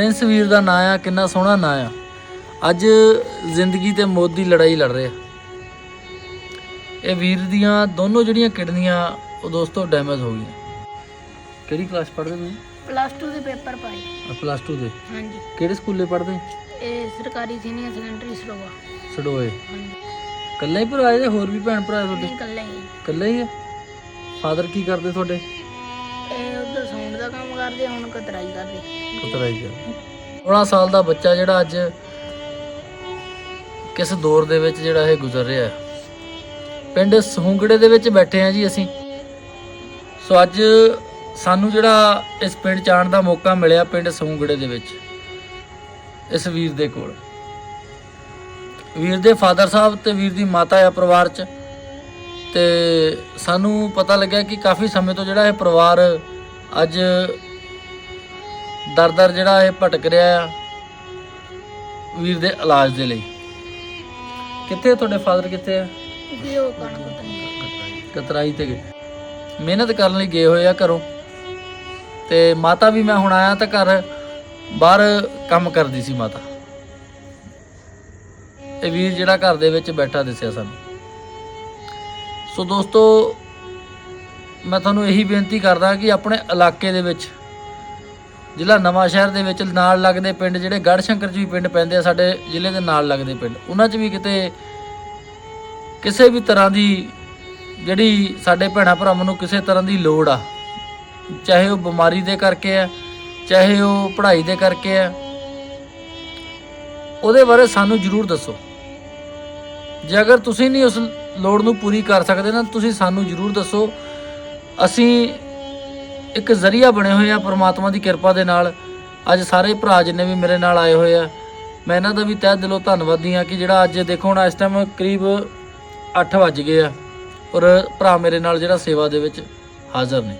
Prince ਵੀਰ ਦਾ ਨਾਂ ਆ ਕਿੰਨਾ ਸੋਹਣਾ ਨਾਂ ਆ। ਅੱਜ ਜ਼ਿੰਦਗੀ ਤੇ ਮੌਤ ਦੀ ਲੜਾਈ ਲੜ ਰਿਹਾ। ਇਹ ਵੀਰ ਦੀਆਂ ਦੋਨੋਂ ਜਿਹੜੀਆਂ ਕਿਡਨੀਆਂ ਉਹ ਦੋਸਤੋ ਡੈਮੇਜ ਹੋ ਗਈਆਂ। ਕਿਹੜੀ ਕਲਾਸ ਪੜ੍ਹਦੇ ਤੁਸੀਂ? ਪਲੱਸ 2 ਦੇ ਪੇਪਰ ਪਾਏ। ਪਲੱਸ 2 ਦੇ। ਹਾਂਜੀ। ਕਿਹੜੇ ਸਕੂਲੇ ਪੜ੍ਹਦੇ? ਇਹ ਸਰਕਾਰੀ ਸੀਨੀਅਰ ਸੈਕੰਡਰੀ ਸਰੋਵਾ ਸੜੋਏ। ਹਾਂਜੀ। ਇਕੱਲੇ ਹੀ ਭਰਾ ਜਾਂ ਹੋਰ ਵੀ ਭੈਣ ਭਰਾ ਤੁਹਾਡੇ? ਨਹੀਂ ਹੀ। ਇਕੱਲੇ ਹੀ ਆ? ਫਾਦਰ ਕੀ ਕਰਦੇ ਤੁਹਾਡੇ? ਕਰਦੇ, ਹੁਣ ਕਤਰਾਈ ਕਰਦੇ। ਕਤਰਾਈ ਕਰ 16 ਸਾਲ ਦਾ ਬੱਚਾ ਜਿਹੜਾ ਅੱਜ ਕਿਸ ਦੌਰ ਦੇ ਵਿੱਚ ਜਿਹੜਾ ਇਹ ਗੁਜ਼ਰ ਰਿਹਾ ਹੈ? ਪਿੰਡ ਸਹੂੰਗੜੇ ਦੇ ਵਿੱਚ ਬੈਠੇ ਆ ਜੀ ਅਸੀਂ। ਸੋ ਅੱਜ ਸਾਨੂੰ ਜਿਹੜਾ ਇਸ ਪਿੰਡ ਚ ਆਉਣ ਦਾ ਮੌਕਾ ਮਿਲਿਆ ਪਿੰਡ ਸਹੂੰਗੜੇ ਦੇ ਵਿੱਚ, ਇਸ ਵੀਰ ਦੇ ਕੋਲ। ਵੀਰ ਦੇ ਫਾਦਰ ਸਾਹਿਬ ਤੇ ਵੀਰ ਦੀ ਮਾਤਾ ਆ ਪਰਿਵਾਰ ਚ, ਤੇ ਸਾਨੂੰ ਪਤਾ ਲੱਗਿਆ ਕਿ ਕਾਫੀ ਸਮੇਂ ਤੋਂ ਜਿਹੜਾ ਇਹ ਪਰਿਵਾਰ ਅੱਜ ਦਰ ਦਰ ਜਿਹੜਾ ਇਹ ਭਟਕ ਰਿਹਾ ਆ ਵੀਰ ਦੇ ਇਲਾਜ ਦੇ ਲਈ। ਕਿੱਥੇ ਆ ਤੁਹਾਡੇ ਫਾਦਰ ਕਿੱਥੇ ਆ? ਵੀ ਉਹ ਕਣਕ ਕਤਰਾਈ ਤੇ ਗਏ। ਮਿਹਨਤ ਕਰਨ ਲਈ ਗਏ ਹੋਏ ਆ ਘਰੋਂ। ਤੇ ਮਾਤਾ ਵੀ ਮੈਂ ਹੁਣ ਆਇਆ ਤਾਂ ਘਰ ਬਾਹਰ ਕੰਮ ਕਰਦੀ ਸੀ ਮਾਤਾ। ਇਹ ਵੀਰ ਜਿਹੜਾ ਘਰ ਦੇ ਵਿੱਚ ਬੈਠਾ ਦਿਸਿਆ ਸਾਨੂੰ। ਸੋ ਦੋਸਤੋ ਮੈਂ ਤੁਹਾਨੂੰ ਇਹੀ ਬੇਨਤੀ ਕਰਦਾ ਕਿ ਆਪਣੇ ਇਲਾਕੇ ਦੇ ਵਿੱਚ ਜ਼ਿਲ੍ਹਾ ਨਵਾਂ ਸ਼ਹਿਰ ਦੇ ਵਿੱਚ ਨਾਲ ਲੱਗਦੇ ਪਿੰਡ ਜਿਹੜੇ ਗੜ੍ਹ ਸ਼ੰਕਰ ਚ ਵੀ ਪਿੰਡ ਪੈਂਦੇ ਆ, ਸਾਡੇ ਜ਼ਿਲ੍ਹੇ ਦੇ ਨਾਲ ਲੱਗਦੇ ਪਿੰਡ। ਉਹਨਾਂ 'ਚ ਵੀ ਕਿਤੇ ਕਿਸੇ ਵੀ ਤਰ੍ਹਾਂ ਦੀ ਜਿਹੜੀ ਸਾਡੇ ਭੈਣਾਂ ਭਰਾਵਾਂ ਨੂੰ ਕਿਸੇ ਤਰ੍ਹਾਂ ਦੀ ਲੋੜ ਆ, ਚਾਹੇ ਉਹ ਬਿਮਾਰੀ ਦੇ ਕਰਕੇ ਆ, ਚਾਹੇ ਉਹ ਪੜ੍ਹਾਈ ਦੇ ਕਰਕੇ ਆ, ਉਹਦੇ ਬਾਰੇ ਸਾਨੂੰ ਜਰੂਰ ਦੱਸੋ। ਜੇ ਅਗਰ ਤੁਸੀਂ ਨਹੀਂ ਉਸ ਲੋੜ ਨੂੰ ਪੂਰੀ ਕਰ ਸਕਦੇ ਨਾ ਤੁਸੀਂ ਸਾਨੂੰ ਜਰੂਰ ਦੱਸੋ। ਅਸੀਂ ਇੱਕ ਜ਼ਰੀਆ ਬਣੇ ਹੋਏ ਆ ਪ੍ਰਮਾਤਮਾ ਦੀ ਕਿਰਪਾ ਦੇ ਨਾਲ। ਅੱਜ ਸਾਰੇ ਭਰਾ ਜਿੰਨੇ ਵੀ ਮੇਰੇ ਨਾਲ ਆਏ ਹੋਏ ਆ, ਮੈਂ ਇਹਨਾਂ ਦਾ ਵੀ ਤਹਿ ਦਿਲੋਂ ਧੰਨਵਾਦੀ ਆ ਕਿ ਜਿਹੜਾ ਅੱਜ ਦੇਖੋ ਹੁਣ ਇਸ ਟਾਈਮ ਕਰੀਬ 8 ਵੱਜ ਗਏ ਆ ਔਰ ਭਰਾ ਮੇਰੇ ਨਾਲ ਜਿਹੜਾ ਸੇਵਾ ਦੇ ਵਿੱਚ ਹਾਜ਼ਰ ਨੇ।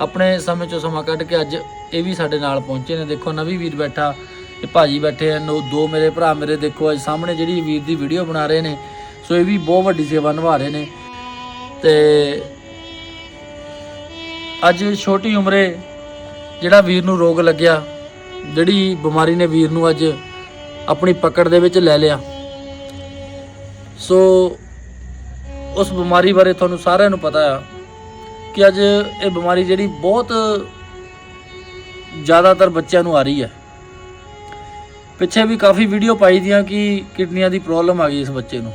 ਆਪਣੇ ਸਮੇਂ ਚੋਂ ਸਮਾਂ ਕੱਢ ਕੇ ਅੱਜ ਇਹ ਵੀ ਸਾਡੇ ਨਾਲ ਪਹੁੰਚੇ ਨੇ। ਦੇਖੋ ਨਵੀਂ ਵੀਰ ਬੈਠਾ, ਇਹ ਭਾਜੀ ਬੈਠੇ ਹਨ ਨੋ ਦੋ ਮੇਰੇ ਭਰਾ ਮੇਰੇ ਦੇਖੋ ਅੱਜ ਸਾਹਮਣੇ ਜਿਹੜੀ ਵੀਰ ਦੀ ਵੀਡੀਓ ਬਣਾ ਰਹੇ ਨੇ, ਸੋ ਇਹ ਵੀ ਬਹੁਤ ਵੱਡੀ ਸੇਵਾ ਨਿਭਾ ਰਹੇ ਨੇ। ਤੇ ਅੱਜ ਛੋਟੀ ਉਮਰੇ ਜਿਹੜਾ ਵੀਰ ਨੂੰ ਰੋਗ ਲੱਗਿਆ, ਜਿਹੜੀ ਬਿਮਾਰੀ ਨੇ ਵੀਰ ਨੂੰ ਅੱਜ ਆਪਣੀ ਪਕੜ ਦੇ ਵਿੱਚ ਲੈ ਲਿਆ। ਸੋ ਉਸ ਬਿਮਾਰੀ ਬਾਰੇ ਤੁਹਾਨੂੰ ਸਾਰਿਆਂ ਨੂੰ ਪਤਾ ਆ ਕਿ ਅੱਜ ਇਹ ਬਿਮਾਰੀ ਜਿਹੜੀ ਬਹੁਤ ਜ਼ਿਆਦਾਤਰ ਬੱਚਿਆਂ ਨੂੰ ਆ ਰਹੀ ਹੈ। ਪਿੱਛੇ ਵੀ ਕਾਫੀ ਵੀਡੀਓ ਪਾਈ ਦੀਆਂ ਕਿ ਕਿਡਨੀਆਂ ਦੀ ਪ੍ਰੋਬਲਮ ਆ ਗਈ ਇਸ ਬੱਚੇ ਨੂੰ।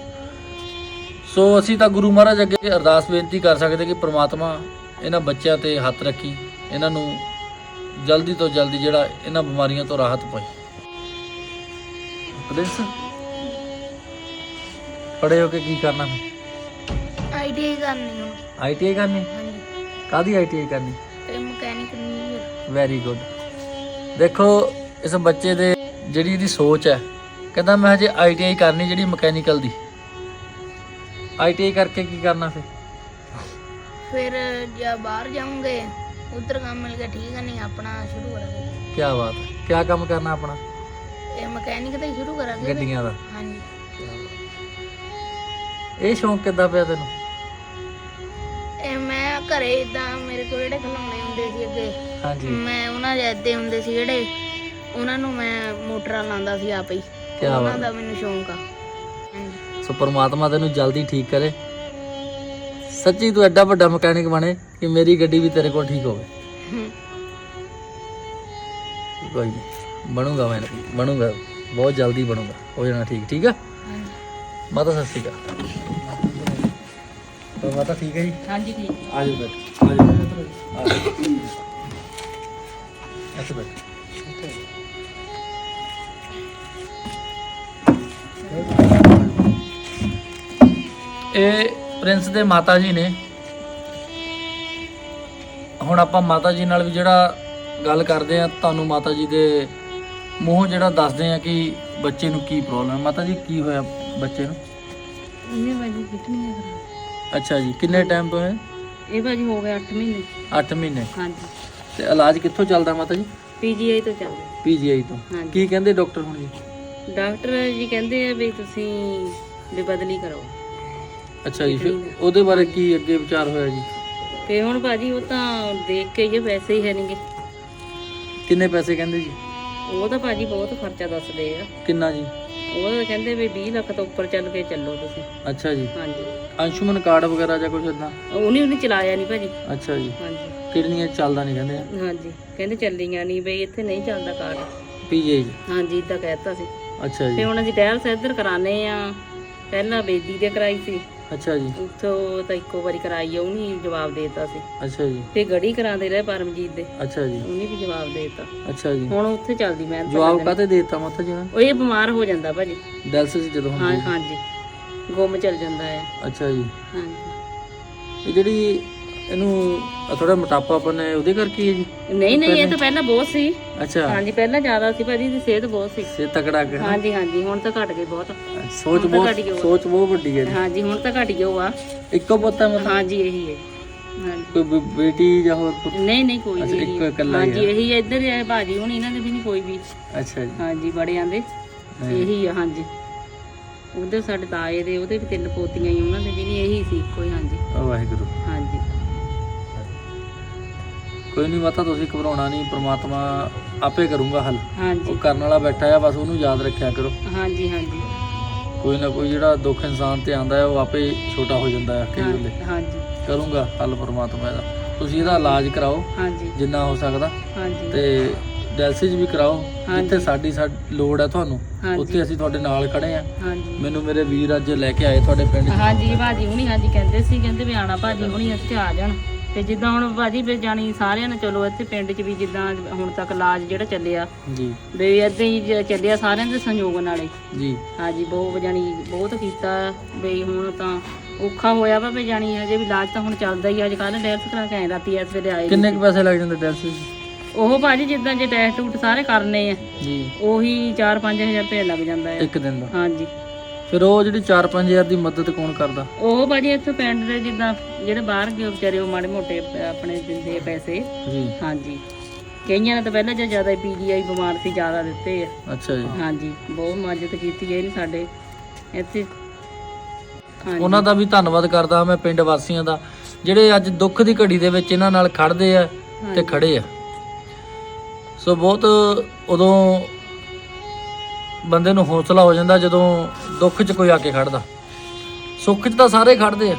ਸੋ ਅਸੀਂ ਤਾਂ ਗੁਰੂ ਮਹਾਰਾਜ ਅੱਗੇ ਅਰਦਾਸ ਬੇਨਤੀ ਕਰ ਸਕਦੇ ਕਿ ਪ੍ਰਮਾਤਮਾ ਇਹਨਾਂ ਬੱਚਿਆਂ ਤੇ ਹੱਥ ਰੱਖੀ ਇਹਨਾਂ ਨੂੰ ਜਲਦੀ ਤੋਂ ਜਲਦੀ ਜਿਹੜਾ ਇਹਨਾਂ ਬਿਮਾਰੀਆਂ ਤੋਂ ਰਾਹਤ ਪਾਈ ਪ੍ਰਿੰਸ ਪੜੇ ਹੋ ਕੇ ਕੀ ਕਰਨਾ ਆਈਡੀਆਈ ਕਰਨੀ ਹੁਣ ਆਈਟੀਆਈ ਕਰਨੀ? ਹਾਂਜੀ। ਕਾਦੀ ਆਈਟੀਆਈ ਕਰਨੀ? ਤੇ ਮਕੈਨਿਕ ਇੰਜੀਨੀਅਰ ਵੈਰੀ ਗੁੱਡ ਦੇਖੋ ਇਸ ਬੱਚੇ ਦੇ ਜਿਹੜੀ ਇਹਦੀ ਸੋਚ ਹੈ ਕਹਿੰਦਾ ਮੈਂ ਹਜੇ ਆਈਟੀਆਈ ਕਰਨੀ ਜਿਹੜੀ ਮਕੈਨੀਕਲ ਦੀ। ਆਈਟੀਆਈ ਕਰਕੇ ਕੀ ਕਰਨਾ ਫਿਰ? ਫਿਰ ਜਾਂ ਬਾਹਰ ਜਾਉਂਗੇ ਉਧਰ ਕੰਮ ਮਿਲ ਗਿਆ ਠੀਕ ਹੈ ਨਹੀਂ ਆਪਣਾ ਸ਼ੁਰੂ ਕਰਾਂਗੇ। ਕੀ ਬਾਤ ਹੈ। ਕੀ ਕੰਮ ਕਰਨਾ ਆਪਣਾ? ਇਹ ਮਕੈਨਿਕ ਦਾ ਹੀ ਸ਼ੁਰੂ ਕਰਾਂਗੇ ਗੱਡੀਆਂ ਦਾ। ਹਾਂਜੀ। ਇਹ ਸ਼ੌਂਕ ਕਿੱਦਾਂ ਪਿਆ ਤੈਨੂੰ? ਇਹ ਮੈਂ ਘਰੇ ਇਦਾਂ ਮੇਰੇ ਕੋਲ ਜਿਹੜੇ ਖਿਡੌਣੇ ਹੁੰਦੇ ਸੀ ਅੱਗੇ ਹਾਂਜੀ। ਮੈਂ ਉਹਨਾਂ ਦੇ ਹੁੰਦੇ ਸੀ ਜਿਹੜੇ ਉਹਨਾਂ ਨੂੰ ਮੈਂ ਮੋਟਰਾਂ ਲਾਉਂਦਾ ਸੀ ਆਪੇ ਹੀ। ਕੀ ਉਹਨਾਂ ਬਾਤ ਦਾ ਮੈਨੂੰ ਸ਼ੌਂਕ ਆ। ਹਾਂਜੀ। ਸੋ ਪਰਮਾਤਮਾ ਤੈਨੂੰ ਜਲਦੀ ਠੀਕ ਕਰੇ। ਸੱਚੀ ਤੂੰ ਐਡਾ ਵੱਡਾ ਮਕੈਨਿਕ ਬਣੇ ਕਿ ਮੇਰੀ ਗੱਡੀ ਵੀ ਤੇਰੇ ਕੋਲ ਠੀਕ ਹੋਵੇ। ਕੋਈ ਨਹੀਂ ਬਣੂਗਾ ਮੈਂ ਬਣੂਗਾ ਬਹੁਤ ਜਲਦੀ ਬਣੂਗਾ ਹੋ ਜਾਣਾ ਠੀਕ ਠੀਕ ਆ? ਮਾਤਾ ਸਤਿ ਸ਼੍ਰੀ ਅਕਾਲ। ਤਾਂ ਮਾਤਾ ਠੀਕ ਹੈ ਜੀ? ਹਾਂਜੀ ਠੀਕ। ਆ ਜਾਓ ਬੈਠ ਆ ਜਾਓ। ਆ ਜਾਓ। ਇੱਥੇ ਬੈਠ। ਇਹ ਪ੍ਰਿੰਸ ਦੇ ਮਾਤਾ ਜੀ ਨੇ। ਹੁਣ ਆਪਾਂ ਮਾਤਾ ਜੀ ਨਾਲ ਵੀ ਜਿਹੜਾ ਗੱਲ ਕਰਦੇ ਆ ਤੁਹਾਨੂੰ ਮਾਤਾ ਜੀ ਦੇ ਮੂੰਹੋਂ ਜਿਹੜਾ ਦੱਸਦੇ ਆ ਕਿ ਬੱਚੇ ਨੂੰ ਕੀ ਪ੍ਰੋਬਲਮ ਹੈ। ਮਾਤਾ ਜੀ ਕੀ ਹੋਇਆ ਬੱਚੇ ਨੂੰ? ਇਹਨੇ ਬਾਜੀ ਕਿਤਨੀ ਹੈ ਅੱਛਾ ਜੀ ਕਿੰਨੇ ਟਾਈਮ ਤੋਂ ਹੈ ਇਹ ਬਾਜੀ ਹੋ ਗਿਆ 8 ਮਹੀਨੇ। 8 ਮਹੀਨੇ। ਹਾਂਜੀ। ਤੇ ਇਲਾਜ ਕਿੱਥੋਂ ਚੱਲਦਾ ਮਾਤਾ ਜੀ? ਪੀਜੀਆਈ ਤੋਂ ਚੱਲ ਰਿਹਾ ਪੀਜੀਆਈ ਤੋਂ। ਹਾਂਜੀ। ਕੀ ਕਹਿੰਦੇ ਡਾਕਟਰ ਹੁਣ ਜੀ? ਡਾਕਟਰ ਜੀ ਕਹਿੰਦੇ ਆ ਵੀ ਤੁਸੀਂ ਵੀ ਬਦਲੀ ਕਰੋ। ਅੱਛਾ ਜੀ ਫਿਰ ਉਹਦੇ ਬਾਰੇ ਕੀ ਅੱਗੇ ਵਿਚਾਰ ਹੋਇਆ ਜੀ? ਤੇ ਹੁਣ ਬਾਜੀ ਉਹ ਤਾਂ ਦੇਖ ਕੇ ਹੀ ਆ, ਵੈਸੇ ਹੀ ਹੈ ਨਹੀਂਗੇ ਕਿੰਨੇ ਪੈਸੇ ਕਹਿੰਦੇ ਜੀ? ਉਹ ਤਾਂ ਭਾਜੀ ਬਹੁਤ ਖਰਚਾ ਦੱਸਦੇ ਆ। ਕਿੰਨਾ ਜੀ? ਉਹ ਤਾਂ ਕਹਿੰਦੇ ਵੀ 20 ਲੱਖ ਤੋਂ ਉੱਪਰ ਚੱਲ ਕੇ ਚੱਲੋ ਤੁਸੀਂ। ਅੱਛਾ ਜੀ। ਹਾਂਜੀ। ਅੰਸ਼ੁਮਨ ਕਾਰਡ ਵਗੈਰਾ ਜਾਂ ਕੁਝ ਇਦਾਂ ਉਹਨੇ ਉਹਨੇ ਚਲਾਇਆ ਨਹੀਂ ਭਾਜੀ। ਅੱਛਾ ਜੀ। ਹਾਂਜੀ। ਕਿਡਨੀਆਂ 'ਚ ਚੱਲਦਾ ਨਹੀਂ ਕਹਿੰਦੇ? ਹਾਂਜੀ। ਕਹਿੰਦੇ ਚੱਲੀਆਂ ਨਹੀਂ ਬਈ ਇੱਥੇ ਨਹੀਂ ਚੱਲਦਾ ਕਾਰਡ। ਪੀਜੀ ਜੀ। ਹਾਂਜੀ ਇਦਾਂ ਕਹਿਤਾ ਸੀ। ਅੱਛਾ ਤੇ ਜੀ ਹੁਣ ਅਸੀਂ ਡਾਇਲਸ ਇੱਧਰ ਕਰਾਣੇ ਆ। ਪਹਿਲਾਂ ਬੇਦੀ ਦੇ ਕਰਾਈ ਸੀ। ਅੱਛਾ ਜੀ। ਉੱਥੋਂ ਤਾਂ ਇੱਕੋ ਵਾਰੀ ਕਰਾਈ ਆ ਉਹਨੇ ਜਵਾਬ ਦੇਤਾ ਸੀ। ਅੱਛਾ ਜੀ। ਤੇ ਗੜੀ ਕਰਾਉਂਦੇ ਰਹੇ ਪਰਮਜੀਤ ਦੇ। ਅੱਛਾ ਜੀ। ਉਹਨੇ ਵੀ ਜਵਾਬ ਦੇਤਾ। ਅੱਛਾ ਜੀ। ਹੁਣ ਉੱਥੇ ਚੱਲਦੀ ਮੈਂ ਜਵਾਬ ਕਾਤੇ ਦੇਤਾ ਮਾਤਾ ਜੀ ਨੇ ਉਹ ਇਹ ਬਿਮਾਰ ਹੋ ਜਾਂਦਾ ਭਾਜੀ। ਡੈਲਸਿਸ ਜਦੋਂ ਹੈ। ਹਾਂਜੀ। ਗੁੰਮ ਚੱਲ ਜਾਂਦਾ ਹੈ। ਅੱਛਾ ਜੀ। ਹਾਂਜੀ। ਇਹ ਜਿਹੜੀ ਇਹਨੂੰ ਥੋੜਾ ਮੋਟਾਪਾ ਨੇ ਉਹਦੇ ਕਰਕੇ ਹੀ ਹੈ ਜੀ? ਨਹੀਂ ਨਹੀਂ ਇਹ ਤਾਂ ਪਹਿਲਾਂ ਬਹੁਤ ਸੀ। ਅੱਛਾ। ਹਾਂਜੀ ਪਹਿਲਾਂ ਜ਼ਿਆਦਾ ਸੀ ਭਾਜੀ ਦੀ ਸਿਹਤ ਬਹੁਤ ਸੀ। ਸੇ ਤਕੜਾ ਕੇ ਨਾ। ਹਾਂਜੀ ਹਾਂਜੀ ਹੁਣ ਤਾਂ ਘਟ ਗਈ ਬਹੁਤ। ਸੋਚ ਬਹੁਤ। ਸੋਚ ਬਹੁਤ ਵੱਡੀ ਹੈ ਜੀ। ਹਾਂਜੀ ਹੁਣ ਤਾਂ ਘਟ ਗਿਆ ਆ। ਇੱਕੋ ਪੁੱਤ ਹੈ ਮਤਲਬ? ਹਾਂਜੀ ਇਹੀ ਹੈ। ਕੋਈ ਬੇਟੀ ਜਾਂ ਹੋਰ ਪੁੱਤ? ਨਹੀਂ ਨਹੀਂ ਕੋਈ ਨਹੀਂ। ਇੱਕੋ ਇਕੱਲਾ ਹੀ ਹਾਂਜੀ ਹੈ। ਇਹੀ ਹੈ, ਇੱਧਰ ਹੈ ਭਾਜੀ ਹੁਣ ਇਹਨਾਂ ਦੇ ਵੀ ਨਹੀਂ ਕੋਈ ਵੀ। ਅੱਛਾ ਜੀ। ਹਾਂਜੀ ਬੜੇ ਆਂਦੇ। ਇਹੀ ਆ ਹਾਂਜੀ। ਉਧਰ ਸਾਡੇ ਤਾਏ ਦੇ ਉਹਦੇ ਵੀ ਤਿੰਨ ਪੋਤੀਆਂ ਹੀ ਉਹਨਾਂ ਦੇ ਵੀ ਨਹੀਂ ਇਹੀ ਸੀ ਕੋਈ ਹਾਂਜੀ। ਵਾਹਿਗੁਰੂ। ਹਾਂਜੀ। ਕੋਈ ਨਹੀਂ ਮਾਤਾ ਤੁਸੀਂ ਘਬਰਾਉਣਾ ਨਹੀਂ ਪ੍ਰਮਾਤਮਾ ਆਪੇ ਕਰੂੰਗਾ ਹੱਲ। ਉਹ ਹਾਂਜੀ ਕਰਨ ਵਾਲਾ ਬੈਠਾ ਆ ਬਸ ਉਹਨੂੰ ਯਾਦ ਰੱਖਿਆ ਕਰੋ। ਹਾਂਜੀ ਹਾਂਜੀ। ਕੋਈ ਨਾ ਕੋਈ ਜਿਹੜਾ ਦੁੱਖ ਇਨਸਾਨ ਤੇ ਆਂਦਾ ਹੈ ਉਹ ਆਪੇ ਛੋਟਾ ਹੋ ਜਾਂਦਾ ਹੈ ਕਈ ਵੇਲੇ। ਹਾਂਜੀ। ਕਰੂੰਗਾ ਹੱਲ ਪ੍ਰਮਾਤਮਾ ਦਾ। ਤੁਸੀਂ ਇਹਦਾ ਇਲਾਜ ਕਰਾਓ ਹਾਂਜੀ। ਜਿੰਨਾ ਹੋ ਸਕਦਾ। ਹਾਂਜੀ। ਤੇ ਡੈਲਸਿਸ ਵੀ ਕਰਾਓ ਹਾਂਜੀ। ਜਿੱਥੇ ਸਾਡੀ ਸਾ ਲੋੜ ਹੈ ਤੁਹਾਨੂੰ ਹਾਂਜੀ। ਉੱਥੇ ਅਸੀਂ ਤੁਹਾਡੇ ਨਾਲ ਖੜੇ ਆ ਹਾਂਜੀ। ਮੈਨੂੰ ਮੇਰੇ ਵੀਰ ਅੱਜ ਲੈ ਕੇ ਆਏ ਤੁਹਾਡੇ ਪਿੰਡ 'ਚ। ਹਾਂਜੀ ਭਾਜੀ ਹੁਣੀ ਹਾਂਜੀ ਕਹਿੰਦੇ ਸੀ ਕਹਿੰਦੇ ਵੀ ਆਣਾ ਭਾਜੀ ਹੁਣੀ ਇੱਥੇ ਆ ਜਾਣ। ਤੇ ਜਿੱਦਾਂ ਹੁਣ ਭਾਜੀ ਵੀ ਜਾਣੀ ਸਾਰਿਆਂ ਨੇ ਚਲੋ ਇੱਥੇ ਪਿੰਡ 'ਚ ਵੀ ਜਿੱਦਾਂ ਹੁਣ ਤੱਕ ਇਲਾਜ ਜਿਹੜਾ ਚੱਲਿਆ। ਜੀ। ਵੀ ਏਦਾਂ ਹੀ ਜ- ਚੱਲਿਆ ਸਾਰਿਆਂ ਦੇ ਸੰਯੋਗ ਨਾਲੇ ਜੀ। ਹਾਂਜੀ ਬਹੁਤ ਜਾਣੀ ਬਹੁਤ ਕੀਤਾ ਵੀ ਹੁਣ ਤਾਂ ਔਖਾ ਹੋਇਆ ਵਾ ਵੀ ਜਾਣੀ ਹਜੇ ਵੀ ਇਲਾਜ ਤਾਂ ਹੁਣ ਚੱਲਦਾ ਹੀ ਅੱਜ ਕੱਲ੍ਹ ਡੈਥ ਕਰਾ ਕੇ ਆਏ ਰਾਤੀ ਇਸ ਵੇਲੇ ਆਏ ਕਿੰਨੇ ਕੁ ਪੈਸੇ ਲੱਗ ਜਾਂਦੇ ਡੈਲਸਿਸ ਉਹ ਭਾਜੀ ਜਿੱਦਾਂ ਜੇ ਟੈਸਟ ਟੂਟ ਸਾਰੇ ਕਰਨੇ ਆ। ਜੀ। ਉਹੀ 4-5000 ਰੁਪਏ ਲੱਗ ਜਾਂਦਾ ਹੈ ਇੱਕ ਦਿਨ ਦਾ। ਹਾਂਜੀ। ਫਿਰ ਉਹ ਜਿਹੜੀ 4-5000 ਦੀ ਮਦਦ ਕੌਣ ਕਰਦਾ? ਉਹ ਭਾਜੀ ਇੱਥੇ ਪਿੰਡ ਦੇ ਜਿੱਦਾਂ ਜਿਹੜੇ ਬਾਹਰ ਗਏ ਵਿਚਾਰੇ ਉਹ ਮਾੜੇ ਮੋਟੇ ਆਪਣੇ ਦਿੰਦੇ ਆ ਪੈਸੇ। ਜੀ। ਹਾਂਜੀ। ਕਈਆਂ ਨੇ ਤਾਂ ਪਹਿਲਾਂ ਜੇ ਜ਼ਿਆਦਾ ਪੀਜੀਆਈ ਬਿਮਾਰ ਸੀ ਜ਼ਿਆਦਾ ਦਿੱਤੇ ਆ। ਅੱਛਾ ਜੀ। ਹਾਂਜੀ ਬਹੁਤ ਮਦਦ ਕੀਤੀ ਹੈ ਇਹਨੇ ਸਾਡੇ। ਇੱਥੇ ਉਹਨਾਂ ਦਾ ਵੀ ਧੰਨਵਾਦ ਕਰਦਾ ਮੈਂ ਪਿੰਡ ਵਾਸੀਆਂ ਦਾ ਜਿਹੜੇ ਅੱਜ ਦੁੱਖ ਦੀ ਘੜੀ ਦੇ ਵਿੱਚ ਇਹਨਾਂ ਨਾਲ ਖੜਦੇ ਆ ਤੇ। ਖੜੇ ਆ। ਸੋ ਬਹੁਤ ਉਦੋਂ ਬੰਦੇ ਨੂੰ ਹੌਸਲਾ ਹੋ ਜਾਂਦਾ ਜਦੋਂ ਦੁੱਖ 'ਚ ਕੋਈ ਆ ਕੇ ਖੜਦਾ। ਸੁੱਖ 'ਚ ਤਾਂ ਸਾਰੇ ਖੜਦੇ ਆ।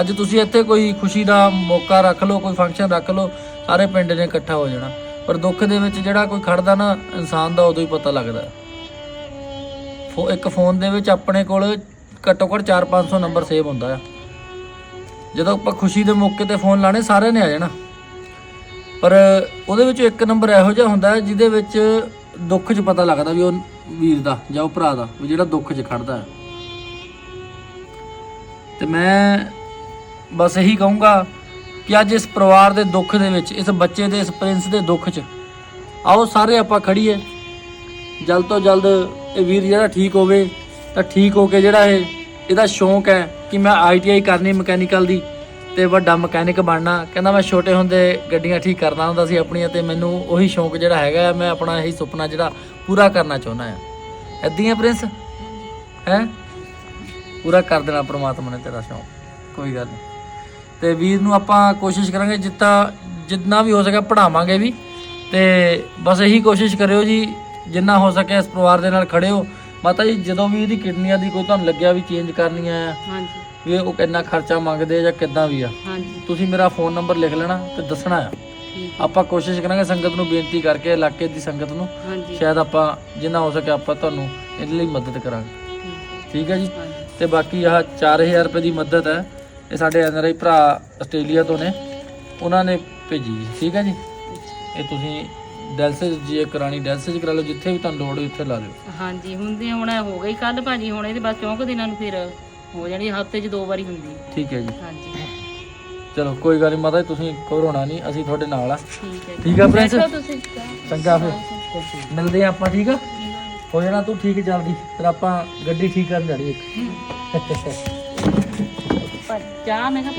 ਅੱਜ ਤੁਸੀਂ ਇੱਥੇ ਕੋਈ ਖੁਸ਼ੀ ਦਾ ਮੌਕਾ ਰੱਖ ਲਓ, ਕੋਈ ਫੰਕਸ਼ਨ ਰੱਖ ਲਓ, ਸਾਰੇ ਪਿੰਡ ਨੇ ਇਕੱਠਾ ਹੋ ਜਾਣਾ। ਪਰ ਦੁੱਖ ਦੇ ਵਿੱਚ ਜਿਹੜਾ ਕੋਈ ਖੜਦਾ ਨਾ, ਇਨਸਾਨ ਦਾ ਉਦੋਂ ਹੀ ਪਤਾ ਲੱਗਦਾ। ਫੋ ਇੱਕ ਫੋਨ ਦੇ ਵਿੱਚ ਆਪਣੇ ਕੋਲ ਘੱਟੋ ਘੱਟ 4-500 ਨੰਬਰ ਸੇਵ ਹੁੰਦਾ ਆ। ਜਦੋਂ ਆਪਾਂ ਖੁਸ਼ੀ ਦੇ ਮੌਕੇ ਤੇ ਫੋਨ ਲਾਣੇ ਸਾਰਿਆਂ ਨੇ ਆ ਜਾਣਾ। ਪਰ ਉਹਦੇ ਵਿੱਚ ਇੱਕ ਨੰਬਰ ਇਹੋ ਜਿਹਾ ਹੁੰਦਾ ਜਿਹਦੇ ਵਿੱਚ ਦੁੱਖ 'ਚ ਪਤਾ ਲੱਗਦਾ ਵੀ ਉਹ ਵੀਰ ਦਾ ਜਾਂ ਉਹ ਭਰਾ ਦਾ, ਵੀ ਜਿਹੜਾ ਦੁੱਖ 'ਚ ਖੜਦਾ ਹੈ। ਤੇ ਮੈਂ ਬਸ ਇਹੀ ਕਹੂੰਗਾ ਕਿ ਅੱਜ ਇਸ ਪਰਿਵਾਰ ਦੇ ਦੁੱਖ ਦੇ ਵਿੱਚ, ਇਸ ਬੱਚੇ ਦੇ, ਇਸ ਪ੍ਰਿੰਸ ਦੇ ਦੁੱਖ 'ਚ ਆਓ, ਸਾਰੇ ਆਪਾਂ ਖੜੀਏ ਜਲਦ ਤੋਂ ਜਲਦ ਇਹ ਵੀਰ ਜਿਹੜਾ ਠੀਕ ਹੋਵੇ, ਤਾਂ ਠੀਕ ਹੋ ਕੇ ਜਿਹੜਾ ਇਹ, ਇਹਦਾ ਸ਼ੌਂਕ ਹੈ ਕਿ ਮੈਂ ਆਈਟੀਆਈ ਕਰਨੀ, ਮਕੈਨੀਕਲ ਦੀ ਤੇ ਵੱਡਾ ਮਕੈਨਿਕ ਬਣਨਾ। ਕਹਿੰਦਾ ਮੈਂ ਛੋਟੇ ਹੁੰਦੇ ਗੱਡੀਆਂ ਠੀਕ ਕਰਦਾ ਹੁੰਦਾ ਸੀ ਆਪਣੀਆਂ ਤੇ ਮੈਨੂੰ ਉਹੀ ਸ਼ੌਂਕ ਜਿਹੜਾ ਹੈਗਾ ਹੈ, ਮੈਂ ਆਪਣਾ ਇਹੀ ਸੁਪਨਾ ਜਿਹੜਾ ਪੂਰਾ ਕਰਨਾ ਚਾਹੁੰਦਾ ਆ ਐਦਾਂ ਹੀ ਹੈ ਪ੍ਰਿੰਸ? ਹੈ? ਪੂਰਾ ਕਰ ਦੇਣਾ ਪ੍ਰਮਾਤਮਾ ਨੇ ਤੇਰਾ ਸ਼ੌਂਕ। ਕੋਈ ਗੱਲ ਨਹੀਂ। ਤੇ ਵੀਰ ਨੂੰ ਆਪਾਂ ਕੋਸ਼ਿਸ਼ ਕਰਾਂਗੇ ਜਿੱਤਾ ਜਿੰਨਾ ਵੀ ਹੋ ਸਕੇ ਪੜਾਵਾਂਗੇ ਵੀ। ਤੇ ਬਸ ਇਹੀ ਕੋਸ਼ਿਸ਼ ਕਰਿਓ ਜੀ ਜਿੰਨਾ ਹੋ ਸਕੇ ਇਸ ਪਰਿਵਾਰ ਦੇ ਨਾਲ ਖੜਿਓ। ਮਾਤਾ ਜੀ ਜਦੋਂ ਵੀ ਇਹਦੀ ਕਿਡਨੀਆਂ ਦੀ ਕੋਈ ਤੁਹਾਨੂੰ ਲੱਗਿਆ ਵੀ ਚੇਂਜ ਕਰਨੀਆਂ ਆ ਹਾਂਜੀ। ਵੀ ਉਹ ਕਿੰਨਾ ਖਰਚਾ ਮੰਗਦੇ ਆ ਜਾਂ ਕਿੱਦਾਂ ਵੀ ਆ। ਹਾਂਜੀ। ਤੁਸੀਂ ਮੇਰਾ ਫੋਨ ਨੰਬਰ ਲਿਖ ਲੈਣਾ ਤੇ ਦੱਸਣਾ ਆ। ਠੀਕ ਆਪਾਂ ਕੋਸ਼ਿਸ਼ ਕਰਾਂਗੇ ਸੰਗਤ ਨੂੰ ਬੇਨਤੀ ਕਰਕੇ ਇਲਾਕੇ ਦੀ ਸੰਗਤ ਨੂੰ। ਹਾਂਜੀ। ਸ਼ਾਇਦ ਆਪਾਂ ਜਿੰਨਾ ਹੋ ਸਕੇ ਆਪਾਂ ਤੁਹਾਨੂੰ ਇਹਦੇ ਲਈ ਮਦਦ ਕਰਾਂਗੇ। ਠੀਕ ਹੈ ਜੀ? ਹਾਂਜੀ ਤੇ ਬਾਕੀ ਆਹ 4000 ਰੁਪਏ ਦੀ ਮਦਦ ਹੈ ਇਹ ਸਾਡੇ ਐਨਆਰਆਈ ਭਰਾ ਆਸਟ੍ਰੇਲੀਆ ਤੋਂ ਨੇ। ਉਹਨਾਂ ਨੇ ਭੇਜੀ ਜੀ। ਠੀਕ ਹੈ ਜੀ? ਇਹ ਤੁਸੀਂ ਡੈਲਸਿਸ ਜੇ ਕਰਾਣੀ ਡੈਲਸਿਸ ਕਰਾ ਲਓ। ਜਿੱਥੇ ਵੀ ਤੁਹਾਨੂੰ ਲੋੜ ਹੋਈ ਉੱਥੇ ਲਾ ਦਿਓ। ਹਾਂਜੀ ਹੁੰਦੇ ਹੁਣ ਹੋ ਗਈ ਕੱਲ ਭਾਜੀ ਹੁਣ ਇਹਦੇ ਬਸ ਚੌਂਕ ਦਿਨਾਂ ਨੂੰ ਫਿਰ ਹੋ ਜਾਣੀ ਹਫ਼ਤੇ 'ਚ ਦੋ ਵਾਰੀ ਹੁੰਦੀ ਹੈ। ਠੀਕ ਹੈ ਜੀ। ਹਾਂਜੀ। ਚਲੋ ਕੋਈ ਗੱਲ ਨਹੀਂ ਮਾਤਾ ਜੀ ਤੁਸੀਂ ਘਬਰਾਉਣਾ ਨਹੀਂ ਅਸੀਂ ਤੁਹਾਡੇ ਨਾਲ ਆ। ਠੀਕ ਹੈ ਠੀਕ ਆ ਪ੍ਰਿੰਸ ਬੈਠੋ ਤੁਸੀਂ। ਚੰਗਾ ਫਿਰ। ਮਿਲਦੇ ਆ ਆਪਾਂ ਠੀਕ ਆ? ਹੋ ਜਾਣਾ ਤੂੰ ਠੀਕ ਜਲਦੀ ਫਿਰ ਆਪਾਂ ਗੱਡੀ ਠੀਕ ਕਰਨ ਜਾਣੀ ਇੱਕ। ਪਰ ਚਾਹ ਮੈਂ ਕਿਹਾ